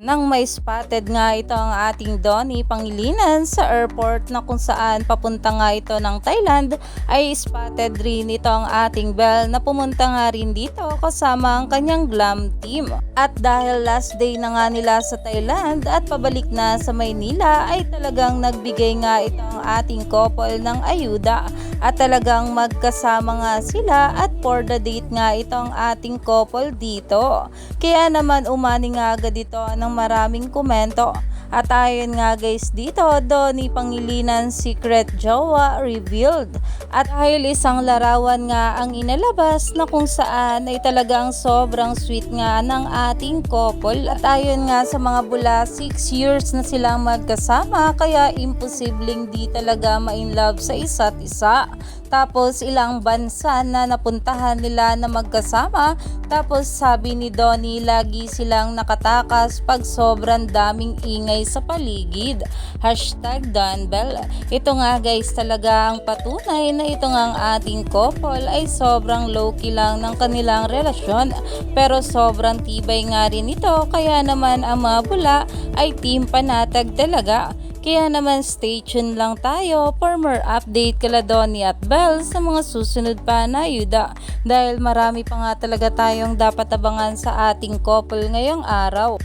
Nang may spotted nga ito ang ating Donnie Pangilinan sa airport na kung saan papunta nga ito ng Thailand ay spotted rin ito ang ating Belle na pumunta nga rin dito kasama ang kanyang glam team. At dahil last day na nga nila sa Thailand at pabalik na sa Maynila ay talagang nagbigay nga ito ang ating couple ng ayuda at talagang magkasama nga sila at for the date nga ito ang ating couple dito. Kaya naman umani nga agad ito ng maraming komento. At ayon nga guys dito, Donnie Pangilinan Secret Jowa revealed. At dahil isang larawan nga ang inalabas na kung saan ay talagang sobrang sweet nga ng ating couple. At ayon nga sa mga bula, 6 years na silang magkasama kaya imposibleng di talaga ma-in love sa isa't isa. Tapos ilang bansa na napuntahan nila na magkasama. Tapos sabi ni Donnie lagi silang nakatakas pag sobrang daming ingay sa paligid. Hashtag Donbell. Ito nga guys talaga ang patunay na ito nga ang ating couple ay sobrang low-key lang ng kanilang relasyon. Pero sobrang tibay nga rin ito kaya naman ang mga bula ay team panatag talaga. Kaya naman stay tuned lang tayo for more update kala Donnie at Belle sa mga susunod pa na ayuda dahil marami pa nga talaga tayong dapat abangan sa ating couple ngayong araw.